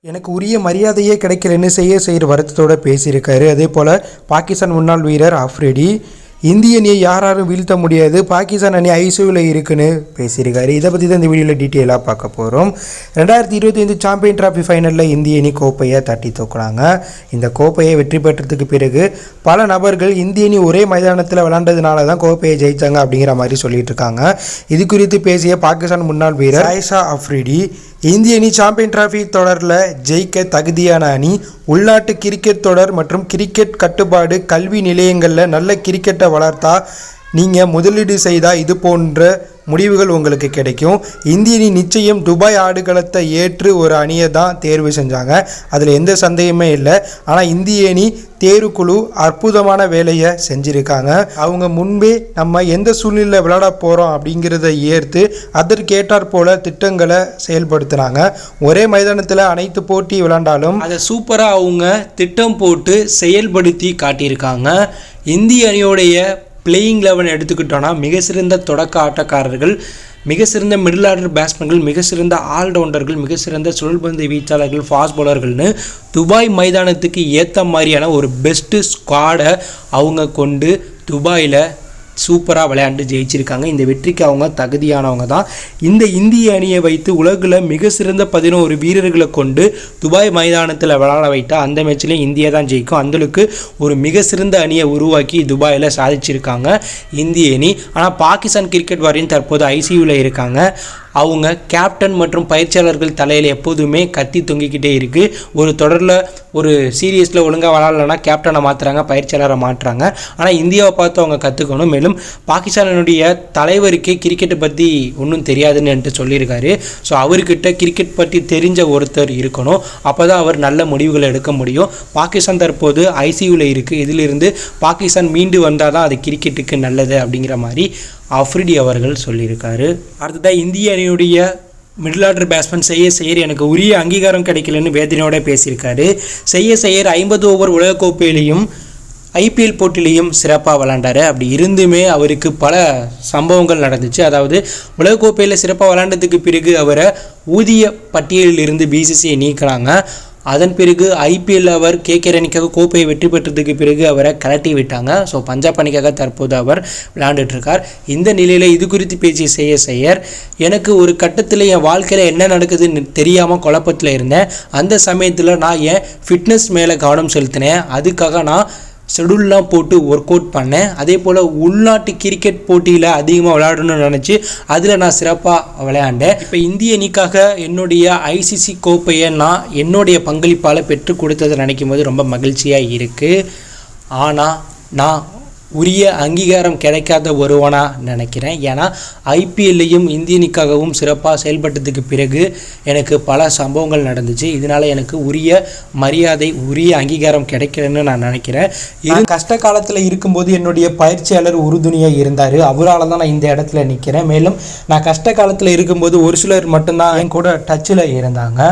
எனக்கு உரிய மரியாதையே கிடைக்கலன்னு செய்ய செய்கிற வருத்தத்தோட பேசியிருக்காரு. அதே போல் பாகிஸ்தான் முன்னாள் வீரர் ஆஃப்ரிடி இந்திய அணியை யாராலும் வீழ்த்த முடியாது. பாகிஸ்தான் அணி ஐசியூவில் இருக்குன்னு பேசியிருக்காரு. இதை பற்றி தான் இந்த வீடியோவில் டீட்டெயிலாக பார்க்க போகிறோம் ரெண்டாயிரத்தி இருபத்தி ஐந்து சாம்பியன் டிராஃபி ஃபைனலில் இந்திய அணி கோப்பையை தட்டி தூக்குறாங்க இந்த கோப்பையை வெற்றி பெற்றதுக்கு பிறகு பல நபர்கள் இந்திய அணி ஒரே மைதானத்தில் விளாண்டதுனால தான் கோப்பையை ஜெயித்தாங்க அப்படிங்கிற மாதிரி சொல்லிட்டு இருக்காங்க. இது குறித்து பேசிய பாகிஸ்தான் முன்னாள் வீரர் ஆயிஷா அஃப்ரிடி இந்திய அணி சாம்பியன் டிராஃபி தொடரில் ஜெயிக்க தகுதியான அணி உள்நாட்டு கிரிக்கெட் தொடர் மற்றும் கிரிக்கெட் கட்டுப்பாடு கல்வி நிலையங்களில் நல்ல கிரிக்கெட்டை வளர்த்தா நீங்கள் முதலீடு செய்தால் இது போன்ற முடிவுகள் உங்களுக்கு கிடைக்கும். இந்திய அணி நிச்சயம் துபாய் ஆடுகளத்தை ஏற்று ஒரு அணியை தான் தேர்வு செஞ்சாங்க. அதில் எந்த சந்தேகமே இல்லை. ஆனால் இந்திய அணி தேர்வுக்குழு அற்புதமான வேலையை செஞ்சுருக்காங்க. அவங்க முன்பே நம்ம எந்த சூழ்நிலையில் விளையாட போகிறோம் அப்படிங்கிறத ஏற்று அதற்கேற்றாற் போல திட்டங்களை செயல்படுத்துகிறாங்க ஒரே மைதானத்தில் அனைத்து போட்டி விளையாண்டாலும் அதை சூப்பராக அவங்க திட்டம் போட்டு செயல்படுத்தி காட்டியிருக்காங்க. இந்திய அணியோடைய பிளேயிங் லெவன் எடுத்துக்கிட்டோன்னா மிக சிறந்த தொடக்க ஆட்டக்காரர்கள் மிக சிறந்த மிடில் ஆர்டர் பேட்ஸ்மேன்கள் மிக சிறந்த ஆல்ரவுண்டர்கள் மிக சிறந்த சுழல்பந்து வீச்சாளர்கள் ஃபாஸ்ட் பவுலர்கள்னு துபாய் மைதானத்துக்கு ஏற்ற மாதிரியான ஒரு பெஸ்ட்டு ஸ்குவாடை அவங்க கொண்டு துபாயில் சூப்பராக விளையாண்டு ஜெயிச்சிருக்காங்க. இந்த வெற்றிக்கு அவங்க தகுதியானவங்க தான். இந்த இந்திய அணியை வைத்து உலகில் மிக சிறந்த பதினோரு வீரர்களை கொண்டு துபாய் மைதானத்தில் விளையாட வைத்தால் அந்த மேட்ச்லேயும் இந்தியா தான் ஜெயிக்கும். அந்தளவுக்கு ஒரு மிக சிறந்த அணியை உருவாக்கி துபாயில் சாதிச்சிருக்காங்க இந்திய அணி. ஆனால் பாகிஸ்தான் கிரிக்கெட் வாரியம் தற்போது ஐசியூவில் இருக்காங்க. அவங்க கேப்டன் மற்றும் பயிற்சியாளர்கள் தலையில் எப்போதுமே கத்தி தொங்கிக்கிட்டே இருக்குது ஒரு தொடரில் ஒரு சீரியஸில் ஒழுங்காக விளாட்லன்னா கேப்டனை மாற்றுறாங்க பயிற்சியாளரை மாற்றுறாங்க. ஆனால் இந்தியாவை பார்த்து அவங்க கற்றுக்கணும் மேலும் பாகிஸ்தானுடைய தலைவருக்கே கிரிக்கெட்டை பற்றி ஒன்றும் தெரியாதுன்னு சொல்லியிருக்காரு. ஸோ அவர்கிட்ட கிரிக்கெட் பற்றி தெரிஞ்ச ஒருத்தர் இருக்கணும். அப்போ தான் அவர் நல்ல முடிவுகளை எடுக்க முடியும். பாகிஸ்தான் தற்போது ஐசியூவில் இருக்குது இதிலிருந்து பாகிஸ்தான் மீண்டு வந்தால் தான் அது கிரிக்கெட்டுக்கு நல்லது அப்படிங்கிற மாதிரி அஃப்ரிடி அவர்கள் சொல்லியிருக்காரு. அடுத்ததாக இந்திய அணியுடைய மிடில் ஆர்டர் பேட்ஸ்மேன் செய்ய செய்யர் எனக்கு உரிய அங்கீகாரம் கிடைக்கலன்னு வேதனையோட பேசியிருக்காரு. செய்ய செய்யர் ஐம்பது ஓவர் உலகக்கோப்பையிலையும் ஐபிஎல் போட்டிலையும் சிறப்பாக விளாண்டாரு அப்படி இருந்துமே அவருக்கு பல சம்பவங்கள் நடந்துச்சு. அதாவது உலகக்கோப்பையில் சிறப்பாக விளாண்டதுக்கு பிறகு அவரை ஊதிய பட்டியலில் இருந்து பிசிசிஐ நீக்கிறாங்க அதன் பிறகு ஐபிஎல் அவர் கே. கே. அணிக்காக கோப்பையை வெற்றி பெற்றதுக்கு பிறகு அவரை கலட்டி விட்டாங்க. ஸோ பஞ்சாப் அணிக்காக தற்போது அவர் விளையாண்டுட்ருக்கார் இந்த நிலையில் இது குறித்து பேச்சு செய்ய செய்யர் எனக்கு ஒரு கட்டத்தில் என் வாழ்க்கையில் என்ன நடக்குதுன்னு தெரியாமல் குழப்பத்தில் இருந்தேன். அந்த சமயத்தில் நான் என் ஃபிட்னஸ் மேலே கவனம் செலுத்தினேன். அதுக்காக நான் ஷெடியூல்லாம் போட்டு ஒர்க் அவுட் பண்ணேன். அதே போல் உள்நாட்டு கிரிக்கெட் போட்டியில் அதிகமாக விளையாடணும்னு நினச்சி அதில் நான் சிறப்பாக விளையாண்டேன். இப்போ இந்திய அணிக்காக என்னுடைய ஐசிசி கோப்பையை நான் என்னுடைய பங்களிப்பால் பெற்றுக் கொடுத்ததை நினைக்கும் போது ரொம்ப மகிழ்ச்சியாக இருக்குது ஆனால் நான் உரிய அங்கீகாரம் கிடைக்காத ஒருவனா நினைக்கிறேன். ஏன்னா ஐபிஎல்லையும் இந்திய அணிக்காகவும் சிறப்பாக செயல்பட்டதுக்கு பிறகு எனக்கு பல சம்பவங்கள் நடந்துச்சு. இதனால் எனக்கு உரிய மரியாதை உரிய அங்கீகாரம் கிடைக்கலன்னு நான் நினைக்கிறேன். இது கஷ்ட காலத்தில் இருக்கும்போது என்னுடைய பயிற்சியாளர் உறுதுணையாக இருந்தார். அவரால் தான் நான் இந்த இடத்துல நிற்கிறேன் மேலும் நான் கஷ்ட காலத்தில் இருக்கும்போது ஒரு சிலர் மட்டும்தான் என் கூட டச்சில் இருந்தாங்க.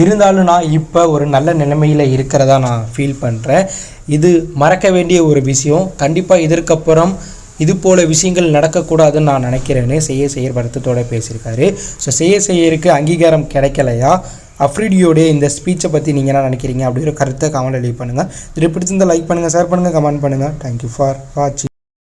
இருந்தாலும் நான் இப்போ ஒரு நல்ல நிலைமையில் இருக்கிறதா நான் ஃபீல் பண்ணுறேன் இது மறக்க வேண்டிய ஒரு விஷயம். கண்டிப்பாக இதற்கப்புறம் இது போல விஷயங்கள் நடக்கக்கூடாதுன்னு நான் நினைக்கிறேன்னு செய்ய செய்யர் வருத்தத்தோட பேசியிருக்காரு. ஸோ செய்ய செய்யருக்கு அங்கீகாரம் கிடைக்கலையா? அஃப்ரிடியோடைய இந்த ஸ்பீச்சை பற்றி நீங்கள் என்ன நினைக்கிறீங்க? அப்படிங்கிற கருத்தை கமெண்ட் லீவ் பண்ணுங்கள் இது பிடிச்சிருந்தால் லைக் பண்ணுங்கள் ஷேர் பண்ணுங்கள் கமெண்ட் பண்ணுங்கள் தேங்க்யூ ஃபார் வாட்சிங்